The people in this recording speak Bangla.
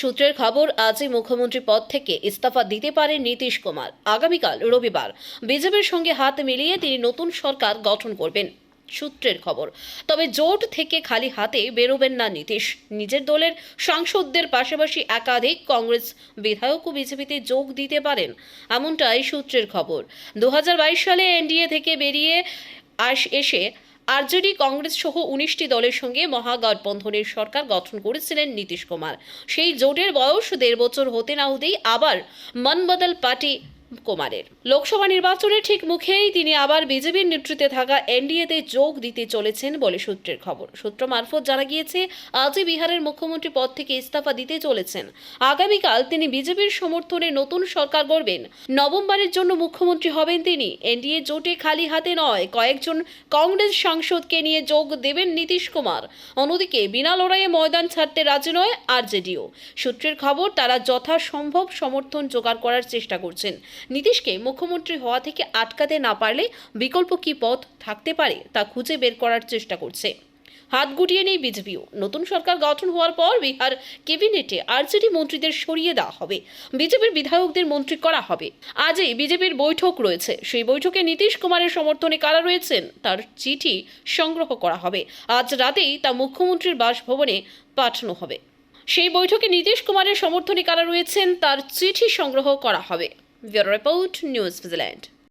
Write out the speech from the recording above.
সূত্রের খবর, আজই মুখ্যমন্ত্রী পদ থেকে ইস্তফা দিতে পারেন নীতিশ কুমার। আগামীকাল, রবিবার, বিজেপির সঙ্গে হাত মিলিয়ে তিনি নতুন সরকার গঠন করবেন, সূত্রের খবর। তবে জোট থেকে খালি হাতে বেরোবেন না নীতিশ। নিজের দলের সাংসদদের পাশাপাশি একাধিক কংগ্রেস বিধায়কও বিজেপিতে যোগ দিতে পারেন, এমনটাই সূত্রের খবর। দু হাজার বাইশ সালে এনডিএ থেকে বেরিয়ে আস, এসে আরজেডি, কংগ্রেস সহ উনিশটি দলের সঙ্গে মহাগঠবন্ধনের সরকার গঠন করেছিলেন নীতিশ কুমার। সেই জোটের বয়স দেড় বছর হতে না হতেই আবার মনবদল পার্টি কুমারের। লোকসভা নির্বাচনের ঠিক মুখেই তিনি আবার বিজেপির নেতৃত্বে থাকা এনডিএতে যোগ দিতে চলেছেন বলে সূত্রের খবর। সূত্র মারফত জানা গিয়েছে, আজই বিহারের মুখ্যমন্ত্রী পদ থেকে ইস্তফা দিতে চলেছেন। আগামীকাল তিনি বিজেপির সমর্থনে নতুন সরকার গড়বেন। নভেম্বরের জন্য মুখ্যমন্ত্রী হবেন তিনি। এনডিএ জোটে খালি হাতে নয়, কয়েকজন কংগ্রেস সাংসদকে নিয়ে যোগ দেবেন নীতিশ কুমার। অন্যদিকে বিনা লড়াইয়ে ময়দান ছাড়তে রাজি নয় আরজেডিও। সূত্রের খবর, তারা যথাসম্ভব সমর্থন জোগাড় করার চেষ্টা করছেন। নীতিশকে মুখ্যমন্ত্রী হওয়া থেকে আটকাতে না পারলে বিকল্প কী পথ থাকতে পারে তা খুঁজে বের করার চেষ্টা করছে। হাত গুটিয়ে নেই বিজেপিও। নতুন সরকার গঠন হওয়ার পর বিহার ক্যাবিনেটে আরজেডি মন্ত্রীদের সরিয়ে দেওয়া হবে। বিজেপির বিধায়কদের মন্ত্রী করা হবে। আজই বিজেপির বৈঠক রয়েছে। সেই বৈঠকে নীতিশ কুমারের সমর্থনে কারা রয়েছেন তার চিঠি সংগ্রহ করা হবে। আজ রাতেই তা মুখ্যমন্ত্রীর বাসভবনে পাঠানো হবে। সেই বৈঠকে নীতিশ কুমারের সমর্থনে কারা রয়েছেন তার চিঠি সংগ্রহ করা হবে। Bureau Report, News Switzerland.